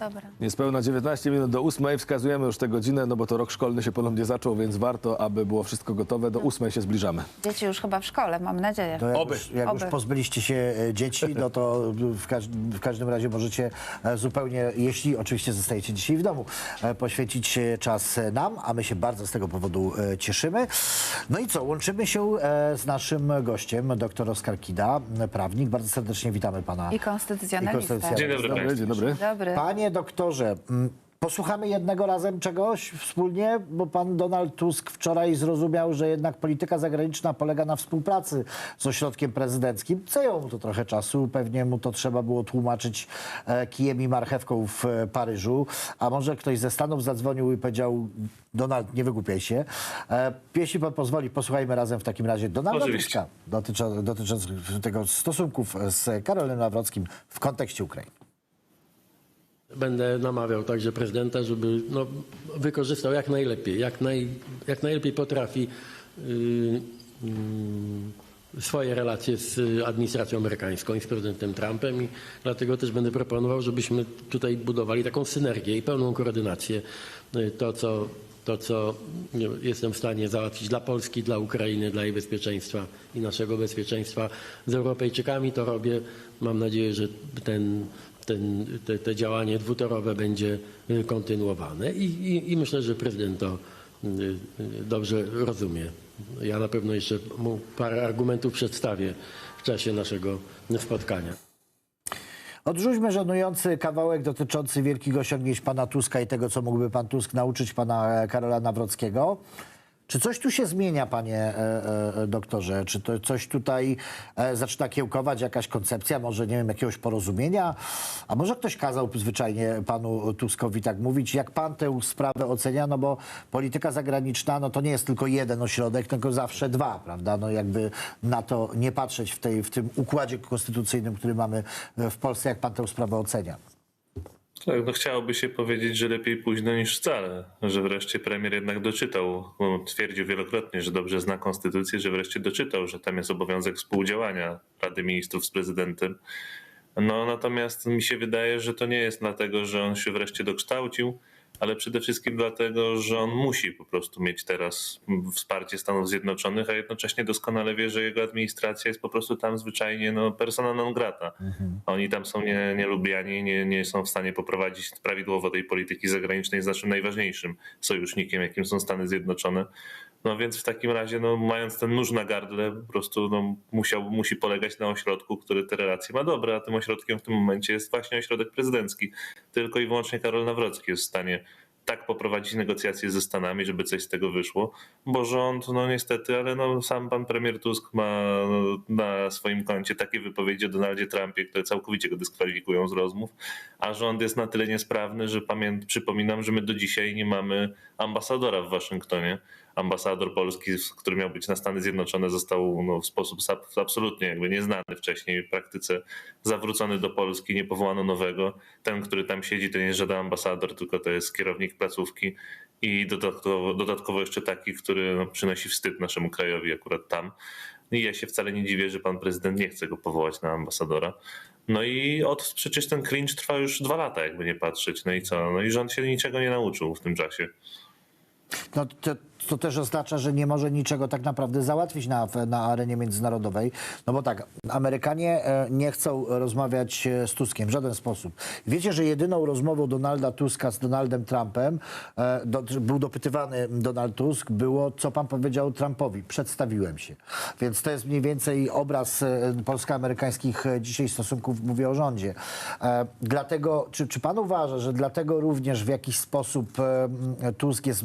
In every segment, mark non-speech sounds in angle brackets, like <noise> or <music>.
Dobra. Niespełna 19 minut do 8 wskazujemy już tę godzinę, no bo to rok szkolny się ponownie zaczął, więc warto, aby było wszystko gotowe. Do 8 się zbliżamy. Dzieci już chyba w szkole, mam nadzieję. To jak, Oby. Już, jak już Oby. pozbyliście się e, dzieci, no to w, każ w każdym razie możecie e, zupełnie, jeśli oczywiście zostajecie dzisiaj w domu, e, poświęcić czas nam, a my się bardzo z tego powodu cieszymy. No i co, łączymy się z naszym gościem, dr Oskar Kida, prawnik. Bardzo serdecznie witamy pana. I konstytucjonalista. I konstytucjonalista. Dzień dobry Dobry, Państwu. dzień dobry. Dobry. Panie doktorze, mm, posłuchamy jednego razem czegoś wspólnie, bo pan Donald Tusk wczoraj zrozumiał, że jednak polityka zagraniczna polega na współpracy z ośrodkiem prezydenckim. Zajęło mu to trochę czasu, pewnie mu to trzeba było tłumaczyć e, kijem i marchewką w e, Paryżu, a może ktoś ze Stanów zadzwonił i powiedział Donald, nie wygłupiaj się. E, jeśli pan pozwoli, posłuchajmy razem w takim razie Donalda. Tuska dotyczącego dotycząc tego stosunków z Karolem Nawrockim w kontekście Ukrainy. Będę namawiał także prezydenta, żeby no, wykorzystał jak najlepiej, jak, naj, jak najlepiej potrafi yy, yy, swoje relacje z administracją amerykańską i z prezydentem Trumpem i dlatego też będę proponował, żebyśmy tutaj budowali taką synergię i pełną koordynację. Yy, To, co, to, co jestem w stanie załatwić dla Polski, dla Ukrainy, dla jej bezpieczeństwa i naszego bezpieczeństwa z Europejczykami, to robię. Mam nadzieję, że ten ten, te, te działanie dwutorowe będzie y, kontynuowane I, i, i myślę, że prezydent to y, dobrze rozumie. Ja na pewno jeszcze mu parę argumentów przedstawię w czasie naszego spotkania. Odrzućmy żenujący kawałek dotyczący wielkich osiągnięć pana Tuska i tego, co mógłby pan Tusk nauczyć pana e, Karola Nawrockiego. Czy coś tu się zmienia, panie e, e, doktorze? Czy to coś tutaj e, zaczyna kiełkować, jakaś koncepcja, może nie wiem, jakiegoś porozumienia? A może ktoś kazał zwyczajnie panu Tuskowi tak mówić? Jak pan tę sprawę ocenia? No bo polityka zagraniczna, no to nie jest tylko jeden ośrodek, tylko zawsze dwa, prawda? No jakby na to nie patrzeć w, tej, w tym układzie konstytucyjnym, który mamy w Polsce, jak pan tę sprawę ocenia? Tak, no chciałoby się powiedzieć, że lepiej późno niż wcale, że wreszcie premier jednak doczytał, twierdził wielokrotnie, że dobrze zna konstytucję, że wreszcie doczytał, że tam jest obowiązek współdziałania Rady Ministrów z prezydentem. No natomiast mi się wydaje, że to nie jest dlatego, że on się wreszcie dokształcił, ale przede wszystkim dlatego, że on musi po prostu mieć teraz wsparcie Stanów Zjednoczonych, a jednocześnie doskonale wie, że jego administracja jest po prostu tam zwyczajnie no, persona non grata. Oni tam są nie, nielubiani, nie, nie są w stanie poprowadzić prawidłowo tej polityki zagranicznej z naszym najważniejszym sojusznikiem, jakim są Stany Zjednoczone. No więc w takim razie, no, mając ten nóż na gardle, po prostu no, musiał, musi polegać na ośrodku, który te relacje ma dobre, a tym ośrodkiem w tym momencie jest właśnie ośrodek prezydencki. Tylko i wyłącznie Karol Nawrocki jest w stanie tak poprowadzić negocjacje ze Stanami, żeby coś z tego wyszło, bo rząd, no niestety, ale no, sam pan premier Tusk ma no, na swoim koncie takie wypowiedzi o Donaldzie Trumpie, które całkowicie go dyskwalifikują z rozmów, a rząd jest na tyle niesprawny, że pamię- przypominam, że my do dzisiaj nie mamy ambasadora w Waszyngtonie. Ambasador polski, który miał być na Stany Zjednoczone, został no, w sposób ab- absolutnie jakby nieznany wcześniej w praktyce zawrócony do Polski, nie powołano nowego. Ten, który tam siedzi, to nie jest żaden ambasador, tylko to jest kierownik placówki i dodatkowo, dodatkowo jeszcze taki, który no, przynosi wstyd naszemu krajowi akurat tam. I ja się wcale nie dziwię, że pan prezydent nie chce go powołać na ambasadora. No i od przecież ten clinch trwa już dwa lata, jakby nie patrzeć. No i co? No i rząd się niczego nie nauczył w tym czasie. No to, to też oznacza, że nie może niczego tak naprawdę załatwić na, na arenie międzynarodowej. No bo tak, Amerykanie e, nie chcą rozmawiać e, z Tuskiem w żaden sposób. Wiecie, że jedyną rozmową Donalda Tuska z Donaldem Trumpem, e, do, był dopytywany Donald Tusk, było, co pan powiedział Trumpowi. Przedstawiłem się. Więc to jest mniej więcej obraz polsko-amerykańskich dzisiaj stosunków, mówię o rządzie. Dlatego, czy, czy pan uważa, że dlatego również w jakiś sposób Tusk jest,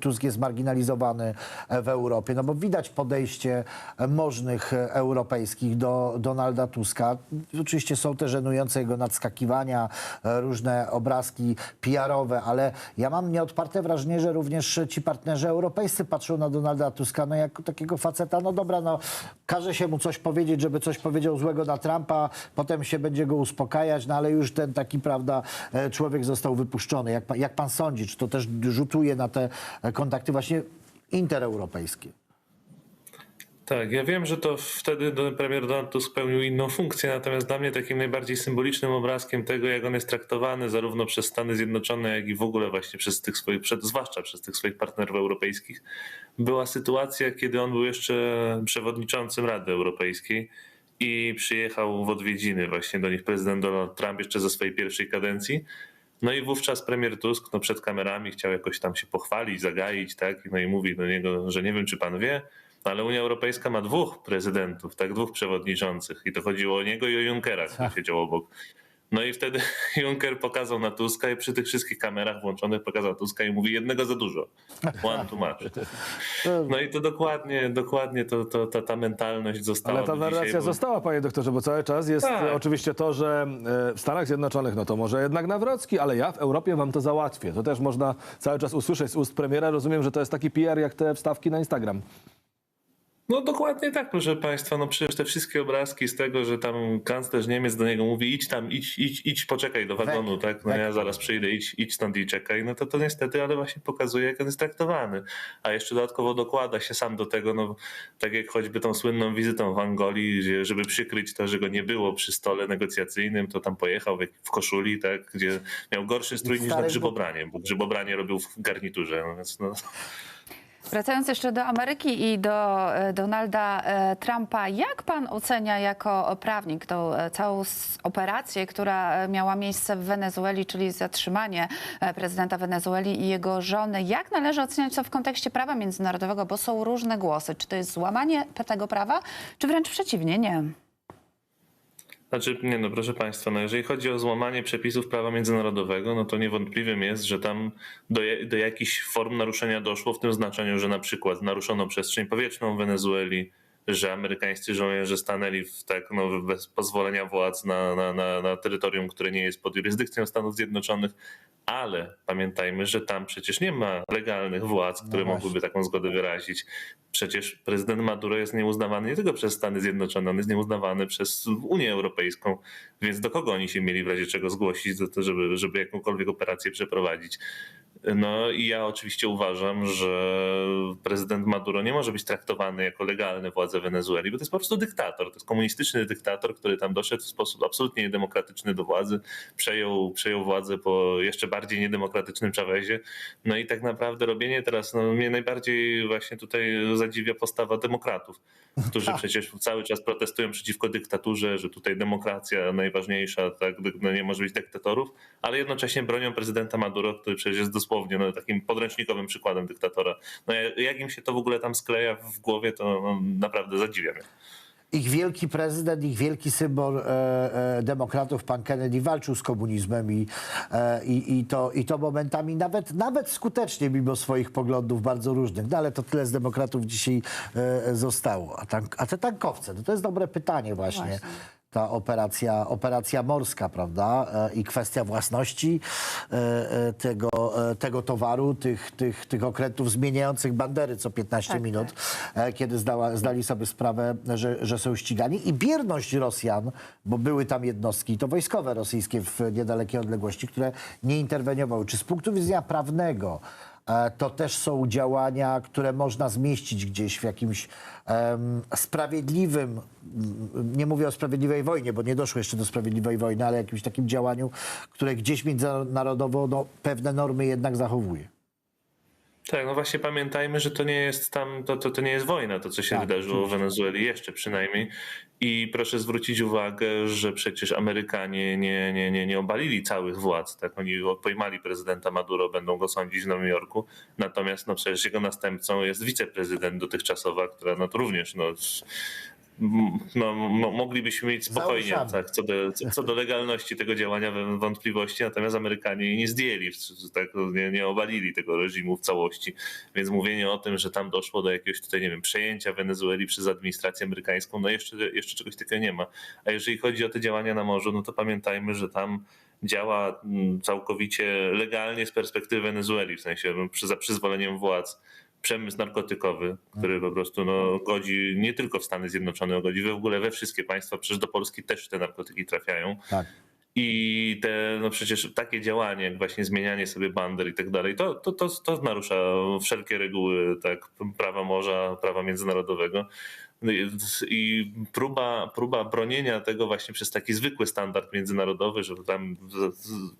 Tusk jest marginalizowany e, w Europie? No bo widać podejście e, możnych e, europejskich do Donalda Tuska. Oczywiście są te żenujące jego nadskakiwania, różne obrazki PR-owe, ale ja mam nieodparte wrażenie, że również ci partnerzy europejscy patrzą na Donalda Tuska no jako takiego faceta, no dobra, no każe się mu coś powiedzieć, żeby coś powiedział złego na Trumpa, potem się będzie go uspokajać, no ale już ten taki, prawda, człowiek został wypuszczony. Jak, jak pan sądzi, czy to też rzutuje na te e, właśnie intereuropejskie? Tak, ja wiem, że to wtedy premier Donald Tusk pełnił inną funkcję, natomiast dla mnie takim najbardziej symbolicznym obrazkiem tego, jak on jest traktowany zarówno przez Stany Zjednoczone, jak i w ogóle właśnie przez tych swoich, zwłaszcza przez tych swoich partnerów europejskich, była sytuacja, kiedy on był jeszcze przewodniczącym Rady Europejskiej i przyjechał w odwiedziny właśnie do nich prezydent Donald Trump jeszcze ze swojej pierwszej kadencji. No i wówczas premier Tusk no przed kamerami chciał jakoś tam się pochwalić, zagaić, tak? No i mówi do niego, że nie wiem, czy pan wie, ale Unia Europejska ma dwóch prezydentów, tak, dwóch przewodniczących. I to chodziło o niego i o Junckera, który siedział obok. No i wtedy <laughs> Juncker pokazał na Tuska i przy tych wszystkich kamerach włączonych pokazał Tuska i mówi jednego za dużo. One too much. No i to dokładnie, dokładnie to, to, ta, ta mentalność została. Ale ta dzisiaj, narracja bo- została, panie doktorze, bo cały czas jest Tak. oczywiście to, że e, w Stanach Zjednoczonych, no to może jednak Nawrocki, ale ja w Europie wam to załatwię. To też można cały czas usłyszeć z ust premiera. Rozumiem, że to jest taki PR jak te wstawki na Instagram. No dokładnie tak, proszę Państwa. No przecież te wszystkie obrazki z tego, że tam kanclerz Niemiec do niego mówi idź tam, idź, idź, idź poczekaj do wagonu, tak? No ja zaraz przyjdę, idź, idź stąd i czekaj. No to to niestety, ale właśnie pokazuje, jak on jest traktowany. A jeszcze dodatkowo dokłada się sam do tego, no tak jak choćby tą słynną wizytą w Angolii, żeby przykryć to, że go nie było przy stole negocjacyjnym, to tam pojechał w, koszuli, tak? Gdzie miał gorszy strój niż na grzybobranie, bo grzybobranie robił w garniturze. No więc no, Wracając jeszcze do Ameryki i do e, Donalda e, Trumpa, jak pan ocenia jako prawnik tą e, całą operację, która miała miejsce w Wenezueli, czyli zatrzymanie prezydenta Wenezueli i jego żony? Jak należy oceniać to w kontekście prawa międzynarodowego, bo są różne głosy. Czy to jest złamanie tego prawa, czy wręcz przeciwnie? Nie. Znaczy, nie no, proszę Państwa, no jeżeli chodzi o złamanie przepisów prawa międzynarodowego, no to niewątpliwym jest, że tam do, do jakichś form naruszenia doszło w tym znaczeniu, że na przykład naruszono przestrzeń powietrzną w Wenezueli, że amerykańscy żołnierze stanęli w, tak, no, bez pozwolenia władz na, na, na, na terytorium, które nie jest pod jurysdykcją Stanów Zjednoczonych, ale pamiętajmy, że tam przecież nie ma legalnych władz, które właśnie. mogłyby taką zgodę wyrazić. Przecież prezydent Maduro jest nieuznawany nie tylko przez Stany Zjednoczone, on jest nieuznawany przez Unię Europejską, więc do kogo oni się mieli w razie czego zgłosić, do to, żeby, żeby jakąkolwiek operację przeprowadzić. No i ja oczywiście uważam, że prezydent Maduro nie może być traktowany jako legalny władze Wenezueli, bo to jest po prostu dyktator. To jest komunistyczny dyktator, który tam doszedł w sposób absolutnie niedemokratyczny do władzy, przejął, przejął władzę po jeszcze bardziej niedemokratycznym Chavezie. No i tak naprawdę robienie teraz, no mnie najbardziej właśnie tutaj zadziwia postawa demokratów, którzy <laughs> przecież cały czas protestują przeciwko dyktaturze, że tutaj demokracja najważniejsza, tak, no nie może być dyktatorów, ale jednocześnie bronią prezydenta Maduro, który przecież jest dosłownie no, takim podręcznikowym przykładem dyktatora. No jak im się to w ogóle tam skleja w głowie, to no, naprawdę zadziwia mnie. Ich wielki prezydent, ich wielki symbol e, e, demokratów, pan Kennedy, walczył z komunizmem i, e, i, to, i to momentami nawet, nawet skutecznie, mimo swoich poglądów bardzo różnych. No ale to tyle z demokratów dzisiaj e, zostało. A, tank, a te tankowce, no to jest dobre pytanie właśnie. Właśnie. Ta operacja, operacja morska, prawda? E, I kwestia własności e, e, tego, tego towaru, tych, tych, tych okrętów zmieniających bandery co 15 Tak, minut e, kiedy zdała, zdali sobie sprawę, że, że są ścigani i bierność Rosjan, bo były tam jednostki, to wojskowe rosyjskie w niedalekiej odległości, które nie interweniowały. Czy z punktu widzenia prawnego to też są działania, które można zmieścić gdzieś w jakimś sprawiedliwym, nie mówię o sprawiedliwej wojnie, bo nie doszło jeszcze do sprawiedliwej wojny, ale jakimś takim działaniu, które gdzieś międzynarodowo no, pewne normy jednak zachowuje. Tak, no właśnie pamiętajmy, że to nie jest tam, to, to, to nie jest wojna, to co się Tak, wydarzyło w Wenezueli, jeszcze przynajmniej. I proszę zwrócić uwagę, że przecież Amerykanie nie, nie, nie, nie obalili całych władz. Tak? Oni pojmali prezydenta Maduro, będą go sądzić w Nowym Jorku. Natomiast no przecież jego następcą jest wiceprezydent dotychczasowa, która no to również no, no, mo- moglibyśmy mieć spokojnie tak, co, do, co, do legalności tego działania wątpliwości, natomiast Amerykanie nie zdjęli, tak, nie, nie obalili tego reżimu w całości. Więc mówienie o tym, że tam doszło do jakiegoś tutaj, nie wiem, przejęcia Wenezueli przez administrację amerykańską, no jeszcze, jeszcze czegoś takiego nie ma. A jeżeli chodzi o te działania na morzu, no to pamiętajmy, że tam działa mm, całkowicie legalnie z perspektywy Wenezueli, w sensie no, przy, za przyzwoleniem władz przemysł narkotykowy, który po prostu no, godzi nie tylko w Stany Zjednoczone, godzi w ogóle we wszystkie państwa, przecież do Polski też te narkotyki trafiają. Tak. I te, no przecież takie działanie, jak właśnie zmienianie sobie bander i tak dalej, to, to, to, to narusza wszelkie reguły tak, prawa morza, prawa międzynarodowego. I próba, próba bronienia tego właśnie przez taki zwykły standard międzynarodowy, że tam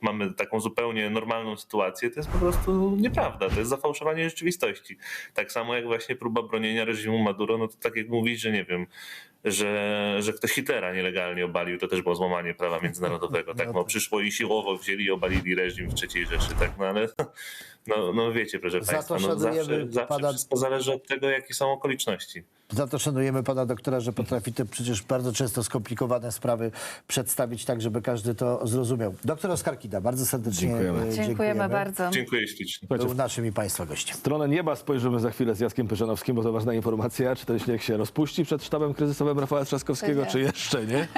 mamy taką zupełnie normalną sytuację, to jest po prostu nieprawda. To jest zafałszowanie rzeczywistości. Tak samo jak właśnie próba bronienia reżimu Maduro, no to tak jak mówić, że nie wiem, że, że ktoś Hitlera nielegalnie obalił, to też było złamanie prawa międzynarodowego. Tak, no przyszło i siłowo wzięli i obalili reżim w III Rzeszy, tak, no ale no, no wiecie, proszę Za Państwa, no zawsze, zawsze wszystko zależy od tego, jakie są okoliczności. Za to szanujemy pana doktora, że potrafi te przecież bardzo często skomplikowane sprawy przedstawić tak, żeby każdy to zrozumiał. Doktor Oskar Kida, bardzo serdecznie Dziękujemy. e, Dziękujemy bardzo. Dziękuję ślicznie. Był naszym i państwa gościem. W stronę nieba spojrzymy za chwilę z Jackiem Pyżanowskim, bo to ważna informacja. Czy ten śnieg się rozpuści przed sztabem kryzysowym Rafała Trzaskowskiego, Nie. czy jeszcze nie?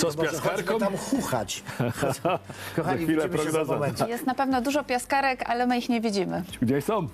Co z Może piaskarką? tam chuchać. <laughs> Kochani, chwilę widzimy się za prognoza. momencik. Jest na pewno dużo piaskarek, ale my ich nie widzimy. Gdzieś są.